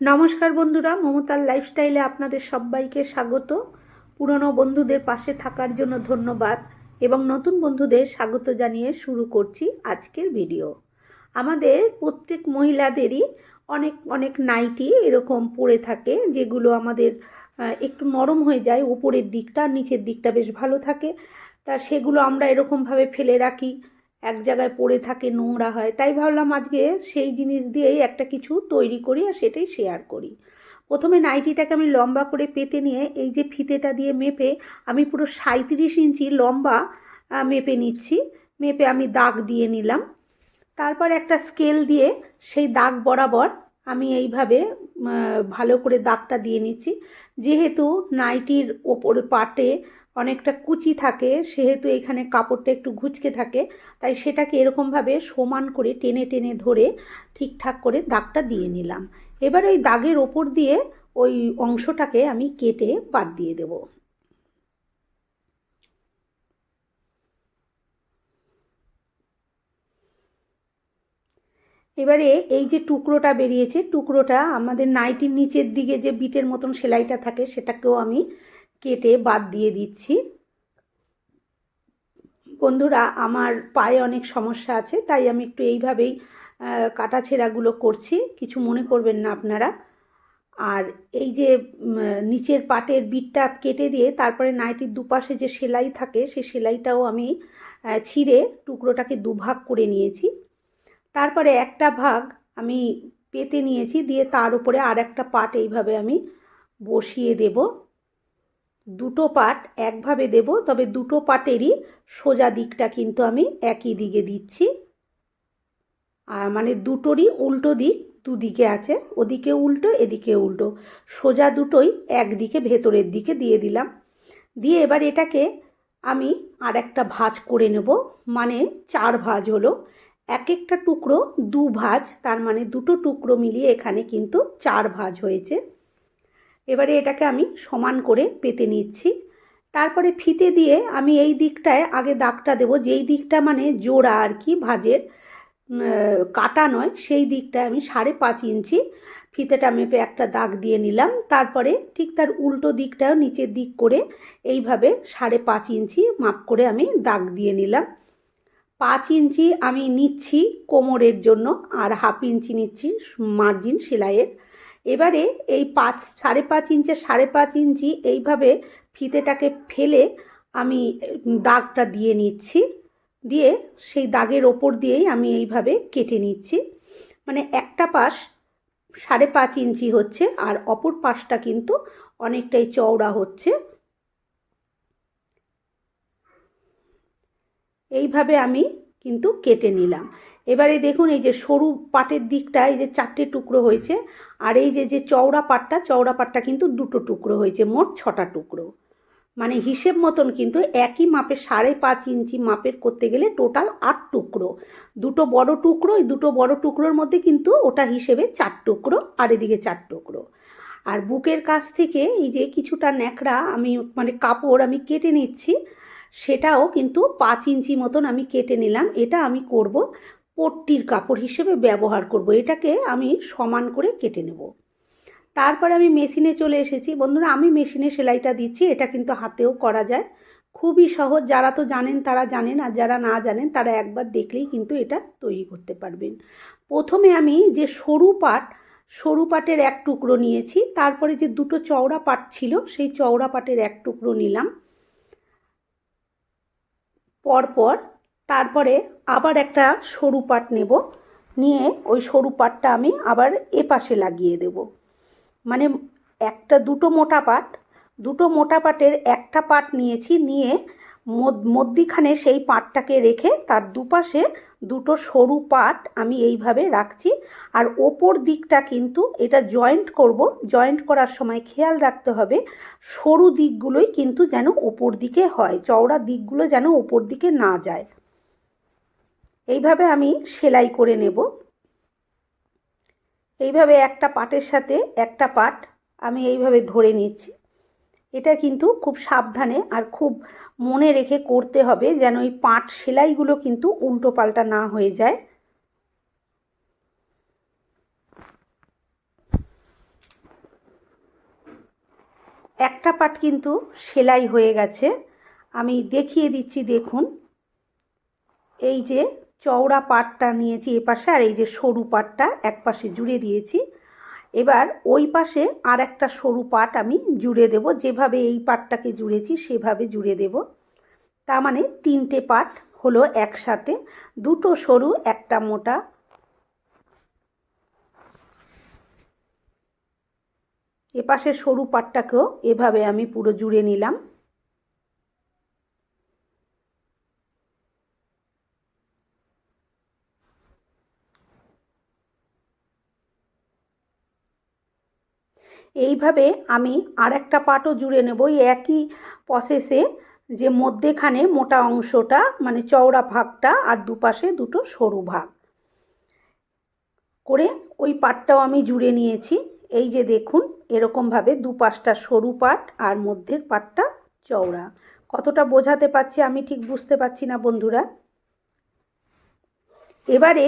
নমস্কার বন্ধুরা, মমতার লাইফস্টাইলে আপনাদের সবাইকে স্বাগত। পুরনো বন্ধুদের পাশে থাকার জন্য ধন্যবাদ এবং নতুন বন্ধুদের স্বাগত জানিয়ে শুরু করছি আজকের ভিডিও আমাদের প্রত্যেক মহিলাদেরই অনেক অনেক নাইটি এরকম পড়ে থাকে, যেগুলো আমাদের একটু নরম হয়ে যায়, উপরের দিকটা, নিচের দিকটা বেশ ভালো থাকে। তা সেগুলো আমরা এরকমভাবে ফেলে রাখি। এক জায়গায় পড়ে থাকে, নোংরা হয়। তাই ভাবলাম আজকে সেই জিনিস দিয়েই একটা কিছু তৈরি করি আর সেটাই শেয়ার করি। প্রথমে নাইটিটাকে আমি লম্বা করে পেতে নিয়ে এই যে ফিতেটা দিয়ে মেপে আমি পুরো সাঁত্রিশ ইঞ্চি লম্বা মেপে নিচ্ছি। মেপে আমি দাগ দিয়ে নিলাম। তারপর একটা স্কেল দিয়ে সেই দাগ বরাবর আমি এইভাবে ভালো করে দাগটা দিয়ে নিচ্ছি। যেহেতু নাইটির ওপর পাটে অনেকটা কুচি থাকে, সেহেতু এখানে কাপড়টা একটু ঘুচকে থাকে, তাই সেটাকে এরকমভাবে সমান করে টেনে টেনে ধরে ঠিকঠাক করে দাগটা দিয়ে নিলাম। এবার ওই দাগের ওপর দিয়ে ওই অংশটাকে আমি কেটে বাদ দিয়ে দেব। এবারে এই যে টুকরোটা বেরিয়েছে, টুকরোটা আমাদের নাইটির নিচের দিকে যে বিটের মতন সেলাইটা থাকে, সেটাকেও আমি কেটে বাদ দিয়ে দিচ্ছি। বন্ধুরা আমার পায়ে অনেক সমস্যা আছে তাই আমি একটু এইভাবেই আহ, কাটাছেঁড়াগুলো করছি কিছু মনে করবেন না আপনারা। আর এই যে নিচের পাটের বিটটা কেটে দিয়ে তারপরে নাইটির দুপাশে যে সেলাই থাকে সেই সেলাইটাও আমি ছিঁড়ে টুকরোটাকে দুভাগ করে নিয়েছি। তারপরে একটা ভাগ আমি পেতে নিয়েছি দিয়ে তার উপরে আর একটা পাট এইভাবে আমি বসিয়ে দেব। দুটো পাট একভাবে দেব, তবে দুটো পাটেরই সোজা দিকটা কিন্তু আমি একই দিকে দিচ্ছি। আর মানে দুটোরই উল্টো দিক দুদিকে আছে, ওদিকে উল্টো, এদিকে উল্টো। সোজা দুটোই একদিকে ভেতরের দিকে দিয়ে দিলাম। দিয়ে এবার এটাকে আমি আর একটা ভাঁজ করে নেব মানে চার ভাঁজ হলো। এক একটা টুকরো, দু ভাঁজ, তার মানে দুটো টুকরো মিলিয়ে এখানে কিন্তু চার ভাঁজ হয়েছে। এবারে এটাকে আমি সমান করে পেতে নিচ্ছি। তারপরে ফিতে দিয়ে আমি এই দিকটায় আগে দাগটা দেব। যেই দিকটা মানে জোড়া আর কি, ভাজের কাটা নয়, সেই দিকটায় আমি সাড়ে পাঁচ ইঞ্চি ফিতেটা মেপে একটা দাগ দিয়ে নিলাম। তারপরে ঠিক তার উল্টো দিকটাও নিচের দিক করে এইভাবে সাড়ে পাঁচ ইঞ্চি মাপ করে আমি দাগ দিয়ে নিলাম। পাঁচ ইঞ্চি আমি নিচ্ছি কোমরের জন্য আর হাফ ইঞ্চি নিচ্ছি মার্জিন সেলাইয়ের। এবারে এই পাঁচ, সাড়ে পাঁচ ইঞ্চে, সাড়ে পাঁচ ইঞ্চি এইভাবে ফিতেটাকে ফেলে আমি দাগটা দিয়ে নিচ্ছি। দিয়ে সেই দাগের ওপর দিয়েই আমি এইভাবে কেটে নিচ্ছি। মানে একটা পাশ সাড়ে পাঁচ ইঞ্চি হচ্ছে আর অপর পাশটা কিন্তু অনেকটাই চওড়া হচ্ছে। এইভাবে আমি কিন্তু কেটে নিলাম। এবারে দেখুন এই যে সরু পাটের দিকটা, এই যে চারটে টুকরো হয়েছে, আর এই যে যে চওড়া পাটটা চওড়া পাটটা কিন্তু দুটো টুকরো হয়েছে, মোট ছটা টুকরো। মানে হিসেব মতন কিন্তু একই মাপের, সাড়ে পাঁচ ইঞ্চি মাপের করতে গেলে টোটাল আট টুকরো। দুটো বড় টুকরো, এই দুটো বড় টুকরোর মধ্যে কিন্তু ওটা হিসেবে চার টুকরো, আর এদিকে চার টুকরো। আর বুকের কাছ থেকে এই যে কিছুটা ন্যাকড়া, আমি মানে কাপড় আমি কেটে নিচ্ছি, সেটাও কিন্তু পাঁচ ইঞ্চি মতন আমি কেটে নিলাম, এটা আমি করব। পট্টির কাপড় হিসেবে ব্যবহার করব। এটাকে আমি সমান করে কেটে নেব। তারপরে আমি মেশিনে চলে এসেছি। বন্ধুরা, আমি মেশিনে সেলাইটা দিচ্ছি। এটা কিন্তু হাতেও করা যায়। খুবই সহজ। যারা তো জানেন, তারা জানেন আর যারা না জানেন, তারা একবার দেখলেই কিন্তু এটা তৈরি করতে পারবেন। প্রথমে আমি যে সরু পাট, সরু পাটের এক টুকরো নিয়েছি। তারপরে যে দুটো চওড়া পাট ছিল, সেই চওড়া পাটের এক টুকরো নিলাম। পরপর তারপরে আবার একটা সরু পাট নেব। নিয়ে ওই সরু পাটটা আমি আবার এ পাশে লাগিয়ে দেব। মানে একটা দুটো মোটা পাট, দুটো মোটা পাটের একটা পাট নিয়েছি, নিয়ে মধ্য- মধ্যিখানে সেই পাটটাকে রেখে তার দুপাশে দুটো সরু পাট আমি এইভাবে রাখছি। আর ওপর দিকটা কিন্তু এটা জয়েন্ট করব, জয়েন্ট করার সময় খেয়াল রাখতে হবে, সরু দিকগুলোই কিন্তু যেন ওপর দিকে হয়, চওড়া দিকগুলো যেন ওপর দিকে না যায়। এইভাবে আমি সেলাই করে নেব। এইভাবে একটা পাটের সাথে একটা পাট আমি এইভাবে ধরে নিচ্ছি। এটা কিন্তু খুব সাবধানে আর খুব মনে রেখে করতে হবে যেন এই পাট সেলাইগুলো কিন্তু উল্টো পাল্টা না হয়ে যায়। একটা পাট কিন্তু সেলাই হয়ে গেছে। আমি দেখিয়ে দিচ্ছি, দেখুন। এই যে চওড়া পাটটা নিয়েছি এ পাশে, আর এই যে সরু পাটটা এক পাশে জুড়ে দিয়েছি। এবার ওই পাশে আর একটা সরু পাট আমি জুড়ে দেব, যেভাবে এই পাটটাকে জুড়েছি সেভাবে জুড়ে দেব। তা মানে তিনটে পাট হলো একসাথে, দুটো সরু, একটা মোটা। এপাশে সরু পাটটাকেও এভাবে আমি পুরো জুড়ে নিলাম। এইভাবে আমি আর একটা পাটও জুড়ে নেব। ওই একই প্রসেসে যে মধ্যেখানে মোটা অংশটা মানে চওড়া ভাগটা আর দুপাশে দুটো সরু ভাগ। করে ওই পাটটাও আমি জুড়ে নিয়েছি। এই যে দেখুন, এরকমভাবে দুপাশটা সরু পাট আর মধ্যের পাটটা চওড়া। কতটা বোঝাতে পারছি আমি ঠিক বুঝতে পারছি না, বন্ধুরা? এবারে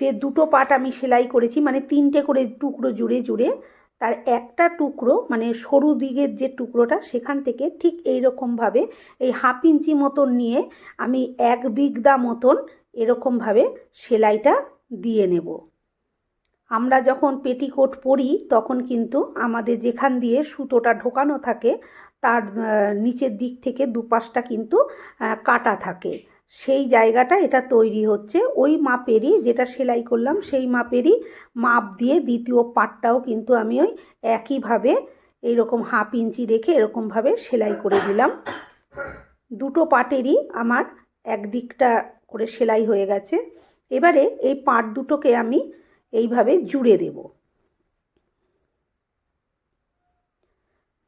যে দুটো পাট আমি সেলাই করেছি মানে তিনটে করে টুকরো জুড়ে জুড়ে তার একটা টুকরো মানে সরু দিকের যে টুকরোটা, সেখান থেকে ঠিক এই রকমভাবে এই হাফ ইঞ্চি মতন নিয়ে আমি এক বিগদা মতন এরকমভাবে সেলাইটা দিয়ে নেব। আমরা যখন পেটিকোট পরি, তখন কিন্তু আমাদের যেখান দিয়ে সুতোটা ঢোকানো থাকে, তার নিচের দিক থেকে দুপাশটা কিন্তু কাটা থাকে। সেই জায়গাটা এটা তৈরি হচ্ছে। ওই মাপেরই যেটা সেলাই করলাম, সেই মাপেরই মাপ দিয়ে দ্বিতীয় পাটটাও কিন্তু আমি ওই একইভাবে এইরকম হাফ ইঞ্চি রেখে এরকমভাবে সেলাই করে দিলাম। দুটো পাটেরই আমার একদিকটা করে সেলাই হয়ে গেছে। এবারে এই পাট দুটোকে আমি এইভাবে জুড়ে দেব।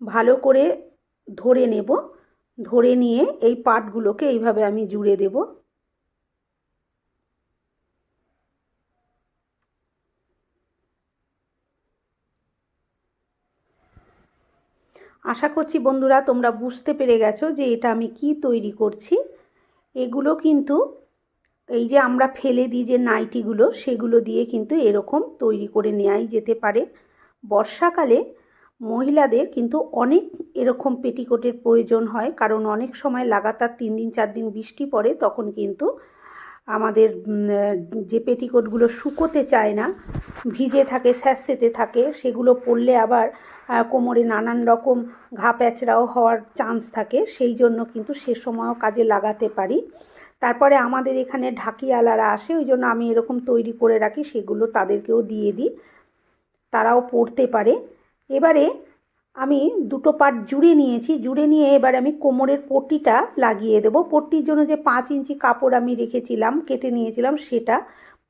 ভালো করে ধরে নেব। ধরে নিয়ে এই পাটগুলোকে এইভাবে আমি জুড়ে দেব। আশা করছি বন্ধুরা তোমরা বুঝতে পেরে গেছো যে এটা আমি কি তৈরি করছি। এগুলো কিন্তু এই যে আমরা ফেলে দিই যে নাইটিগুলো, সেগুলো দিয়ে কিন্তু এরকম তৈরি করে নেওয়াই যেতে পারে। বর্ষাকালে মহিলাদের কিন্তু অনেক এরকম পেটিকোটের প্রয়োজন হয়, কারণ অনেক সময় লাগাতার তিন দিন, চার দিন বৃষ্টি পড়ে, তখন কিন্তু আমাদের যে পেটিকোটগুলো শুকোতে চায় না, ভিজে থাকে, স্যাঁতসেতে থাকে, সেগুলো পরলে আবার কোমরে নানান রকম ঘা প্যাচড়াও হওয়ার চান্স থাকে, সেই জন্য কিন্তু সে সময়ও কাজে লাগাতে পারি। তারপরে আমাদের এখানে ঢাকিয়ালারা আসে, ওই জন্য আমি এরকম তৈরি করে রাখি, সেগুলো তাদেরকেও দিয়ে দিই। তারাও পড়তে পারে। এবারে আমি দুটো পাট জুড়ে নিয়েছি। জুড়ে নিয়ে এবার আমি কোমরের পট্টিটা লাগিয়ে দেব। পট্টির জন্য যে পাঁচ ইঞ্চি কাপড় আমি রেখেছিলাম, কেটে নিয়েছিলাম, সেটা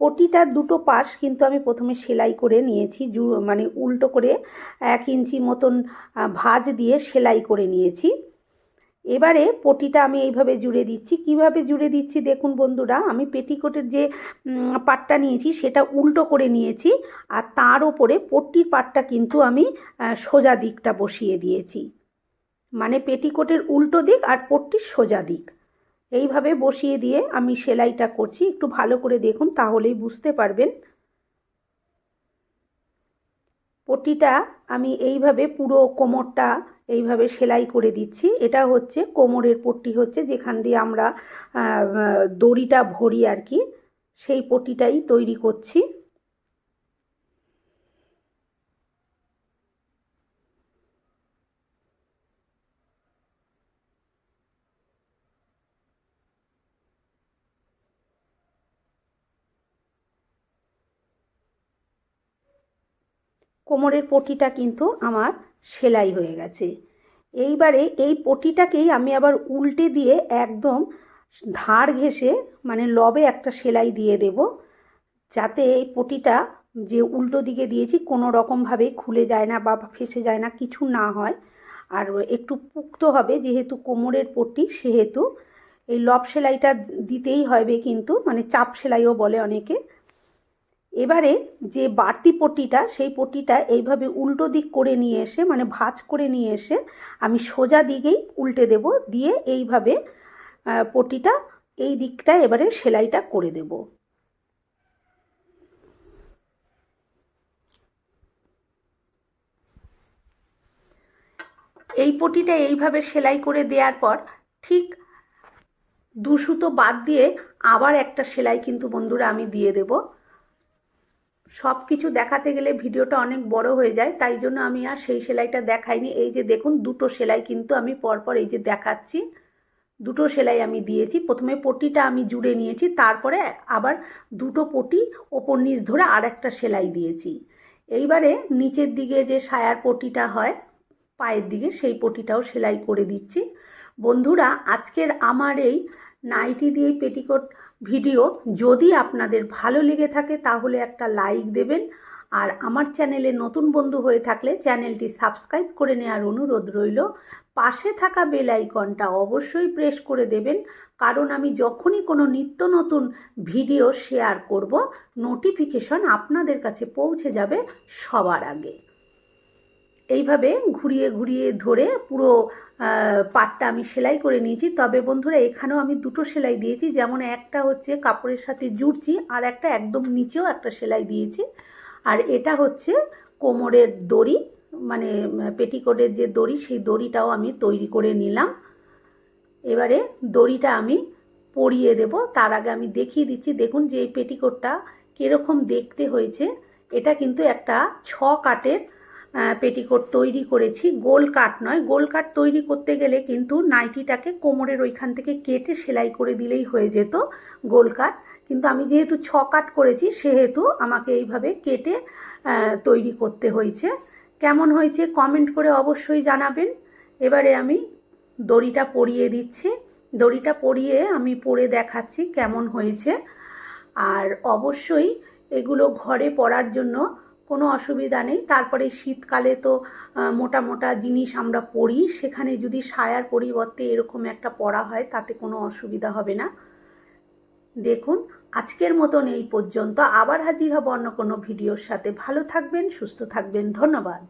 পটিটার দুটো পাশ কিন্তু আমি প্রথমে সেলাই করে নিয়েছি। জু মানে উল্টো করে এক ইঞ্চি মতন ভাজ দিয়ে সেলাই করে নিয়েছি। এবারে পটিটা আমি এইভাবে জুড়ে দিচ্ছি। কীভাবে জুড়ে দিচ্ছি দেখুন বন্ধুরা, আমি পেটিকোটের যে পাটটা নিয়েছি সেটা উল্টো করে নিয়েছি আর তার ওপরে পট্টির পাটটা কিন্তু আমি সোজা দিকটা বসিয়ে দিয়েছি। মানে পেটিকোটের উল্টো দিক আর পট্টির সোজা দিক। এইভাবে বসিয়ে দিয়ে আমি সেলাইটা করছি। একটু ভালো করে দেখুন তাহলেই বুঝতে পারবেন। পটিটা আমি এইভাবে পুরো কোমরটা এইভাবে সেলাই করে দিচ্ছি। এটা হচ্ছে কোমরের পট্টি হচ্ছে, যেখান দিয়ে আমরা দড়িটা ভরি আর কি সেই পট্টিটাই তৈরি করছি। কোমরের পটিটা কিন্তু আমার সেলাই হয়ে গেছে। এইবারে এই পটিটাকেই আমি আবার উল্টে দিয়ে একদম ধার ঘেসে মানে লবে একটা সেলাই দিয়ে দেব, যাতে এই পটিটা যে উল্টো দিকে দিয়েছি কোনো রকমভাবে খুলে যায় না বা ফেসে যায় না, কিছু না হয়। আর একটু পুক্ত হবে, যেহেতু কোমরের পট্টি, সেহেতু। এই লব সেলাইটা দিতেই হবে কিন্তু মানে চাপ সেলাইও বলে অনেকে। এবারে যে বাড়তি পটিটা, সেই পটিটা এইভাবে উল্টো দিক করে নিয়ে এসে মানে ভাঁজ করে নিয়ে এসে আমি সোজা দিকেই উল্টে দেব, দিয়ে এইভাবে পটিটা এই দিকটা এবারে সেলাইটা করে দেব। এই পটিটা এইভাবে সেলাই করে দেওয়ার পর, ঠিক দু সুতো বাদ দিয়ে আবার একটা সেলাই কিন্তু বন্ধুরা আমি দিয়ে দেব। সব কিছু দেখাতে গেলে ভিডিওটা অনেক বড় হয়ে যায়, তাই জন্য আমি আর সেই সেলাইটা দেখাইনি। এই যে দেখুন, দুটো সেলাই কিন্তু আমি পরপর এই যে দেখাচ্ছি, দুটো সেলাই আমি দিয়েছি। প্রথমে পটিটা আমি জুড়ে নিয়েছি, তারপরে আবার দুটো পটি ওপর নিচ ধরে আর একটা সেলাই দিয়েছি। এইবারে নিচের দিকে যে সায়ার পটিটা হয়, পায়ের দিকে সেই পটিটাও সেলাই করে দিচ্ছি। বন্ধুরা, আজকের আমার এই নাইটি দিয়ে পেটিকোট ভিডিও যদি আপনাদের ভালো লেগে থাকে তাহলে একটা লাইক দেবেন। আর আমার চ্যানেলে নতুন বন্ধু হয়ে থাকলে চ্যানেলটি সাবস্ক্রাইব করে নেওয়ার অনুরোধ রইল। পাশে থাকা বেল আইকনটা অবশ্যই প্রেস করে দেবেন, কারণ আমি যখনই কোনো নিত্য নতুন ভিডিও শেয়ার করব, নোটিফিকেশন আপনাদের কাছে পৌঁছে যাবে সবার আগে। এইভাবে ঘুরিয়ে ঘুরিয়ে ধরে পুরো পাটটা আমি সেলাই করে নিয়েছি। তবে বন্ধুরা, এখানেও আমি দুটো সেলাই দিয়েছি। যেমন একটা হচ্ছে কাপড়ের সাথে জুড়ছি, আর একটা একদম নিচেও একটা সেলাই দিয়েছি। আর এটা হচ্ছে কোমরের দড়ি মানে পেটিকোটের যে দড়ি, সেই দড়িটাও আমি তৈরি করে নিলাম। এবারে দড়িটা আমি পরিয়ে দেব। তার আগে আমি দেখিয়ে দিচ্ছি, দেখুন যে এই পেটিকোটটা কীরকম দেখতে হয়েছে। এটা কিন্তু একটা ছ কাটের পেটিকোট তৈরি করেছি। গোল কাট নয়, গোল কাট তৈরি করতে গেলে কিন্তু নাইটিটাকে কোমরের ওইখান থেকে কেটে সেলাই করে দিলেই হয়ে যেত গোল কাট কিন্তু আমি যেহেতু ছ কাট করেছি, সেহেতু আমাকে এইভাবে কেটে তৈরি করতে হয়েছে। কেমন হয়েছে কমেন্ট করে অবশ্যই জানাবেন। এবারে আমি দড়িটা পরিয়ে দিচ্ছি। দড়িটা পরিয়ে আমি পরে দেখাচ্ছি কেমন হয়েছে। আর অবশ্যই এগুলো ঘরে পরার জন্য কোনো অসুবিধা নেই। তারপরে শীতকালে তো মোটা মোটা জিনিস আমরা পরি। সেখানে যদি সায়ার পরিবর্তে এরকম একটা পরা হয়, তাতে কোনো অসুবিধা হবে না। দেখুন, আজকের মতন এই পর্যন্ত। আবার হাজির হব অন্য কোনো ভিডিওর সাথে। ভালো থাকবেন, সুস্থ থাকবেন। ধন্যবাদ।